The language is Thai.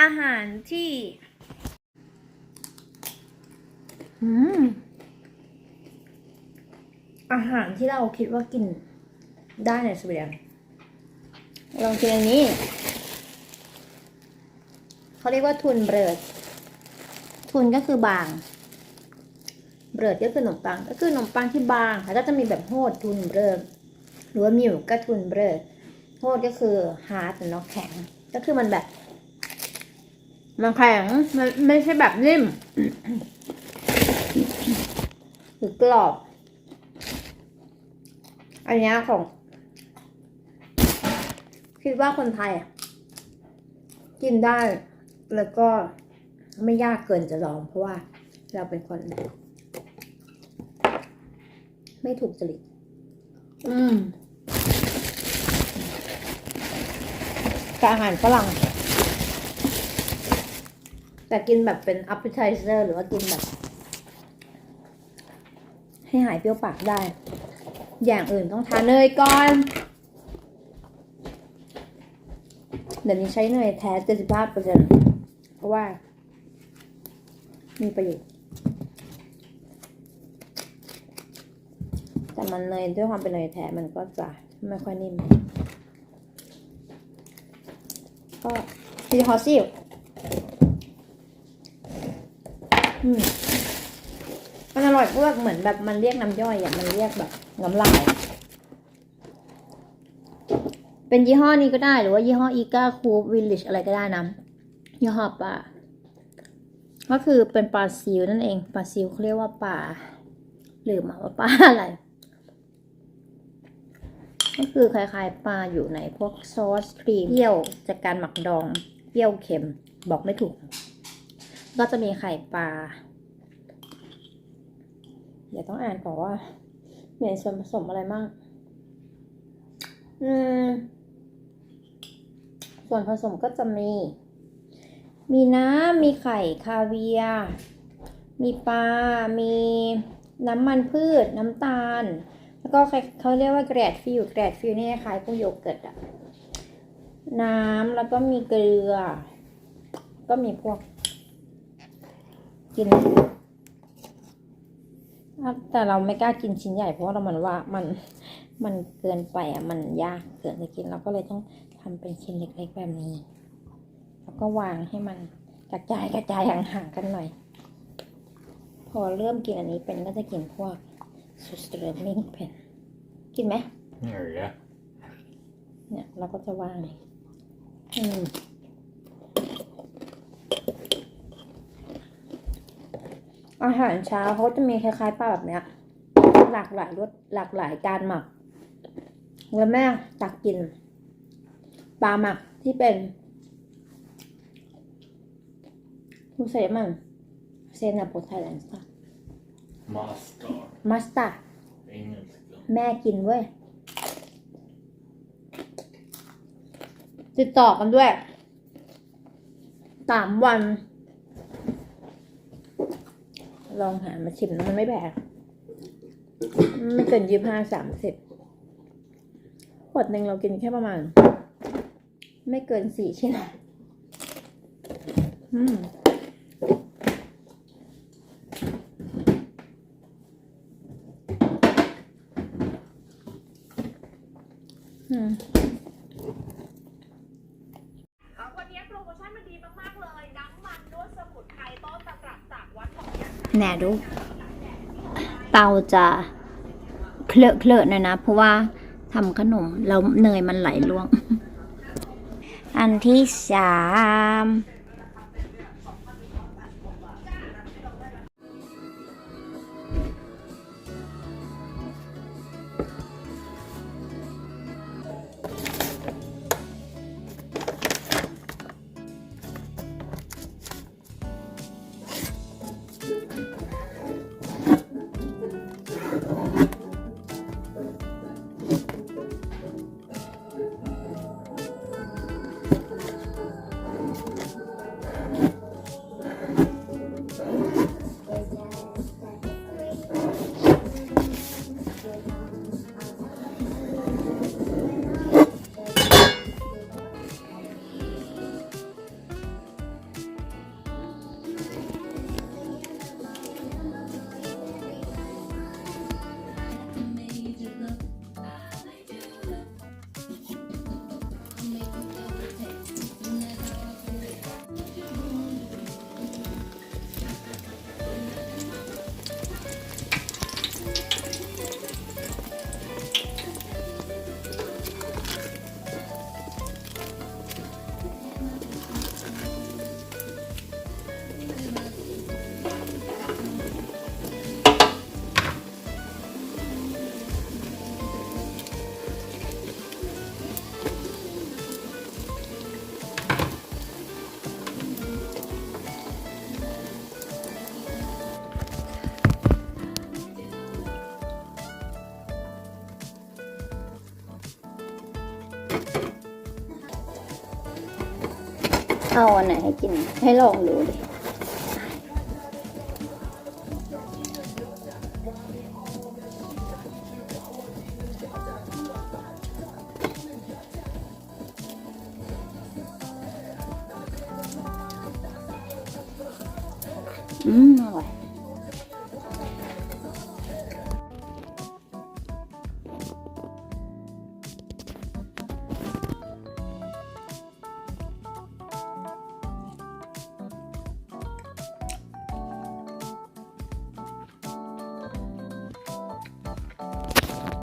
อาหารที่อืมอาหารที่เราคิดว่ากินได้ในสวีเดนลองกินอันนี้ เขาเรียกว่าทุนเบรดทุนก็คือบาง เบรดก็คือขนมปัง ก็คือขนมปังที่บางแล้วก็จะมีแบบโฮดทุนเบรดหรือว่ามิวก็ทุนเบรดโฮดก็คือฮาร์ดเนาะแข็ง ก็คือมันแบบ มันแข็งมันไม่ใช่แบบนิ่มหรือกรอบ อันนี้ของ คิดว่าคนไทยกินได้ แล้วก็ไม่ยากเกินจะลองเพราะว่าเราเป็นคน ไม่ถูกจริต อืมแต่อาหารฝรั่ง แต่กินแบบเป็น appetizer หรือว่ากินแบบ ให้หายเปรี้ยวปากได้ อย่างอื่นต้องทานเนยก่อน เดี๋ยวนี้ใช้เนยแท้75เปอร์เซ็นต์เพราะว่า มีประโยชน์แต่มันเนยด้วยความเป็นเนยแท้มันก็จะไม่ค่อยนิ่มก็ซีฮอสซิลอื มันอร่อยเพราะว่าเหมือนแบบมันเรียกน้ำย่อยอะมันเรียกแบบน้ำลาย เป็นยี่ห้อนี้ก็ได้หรือว่ายี่ห้ออีกาคูวิลลิชอะไรก็ได้นะยี่ห้อปลาก็คือเป็นปลาซิวนั่นเองปลาซิวเขาเรียกว่าปลาลืมอะว่าปลาอะไร ก็คือคล้ายๆปลาอยู่ในพวกซอสครีมเปรี้ยวจากการหมักดองเปรี้ยวเค็มบอกไม่ถูก ก็จะมีไข่ปลา เดี๋ยวต้องอ่านก่อนว่ามีส่วนผสมอะไรบ้าง อืม ส่วนผสมก็จะมี มีน้ำ มีไข่คาเวีย มีปลา มีน้ำมันพืช น้ำตาล แล้วก็เขาเรียกว่าแกรดฟิลแกรดฟิลนี่คล้ายพวกโยเกิร์ตอะน้ำ แล้วก็มีเกลือ ก็มีพวก กิน แต่เราไม่กล้ากินชิ้นใหญ่เพราะว่าเรามันว่ามันมันเกินไปอะมันยากเกินจะกินเราก็เลยต้องทำเป็นชิ้นเล็กๆแบบนี้ แล้วก็วางให้มันกระจายกระจายห่างๆกันหน่อย พอเริ่มกินอันนี้เป็นก็จะกินพวกซูสเตอร์มิงเป็น กินไหม There you go. เนี่ยเราก็จะวางอืม อาหารเช้าเขาจะมีคล้ายๆปลาแบบเนี้ย หลากหลายรสหลากหลายการหมักแล้วแม่ตักกินปลาหมักที่เป็นคุณเซมันเซนาโปไทยแลนด์ Mustard. มัสตา Engelska. แม่กินเว้ย ติดต่อกันด้วยสามวัน ลองหามาชิมมันไม่แพงไม่เกินยี่ห้าสามสิบขวดหนึ่งเรากินแค่ประมาณ ไม่เกินสี่ชิ้นอืมอืมวันนี้โปรโมชั่นมันดีมาก ๆ เลย น้ำมันนวดสมุนไพรต้นตำรับ แหน่ดูเตาจะเคลอะเคลอะหน่อยนะ เพราะว่าทำขนมแล้วเนยมันไหลล่วง อันที่สาม เอาอันไหนให้กิน ให้ลองดูดิอืมอร่อย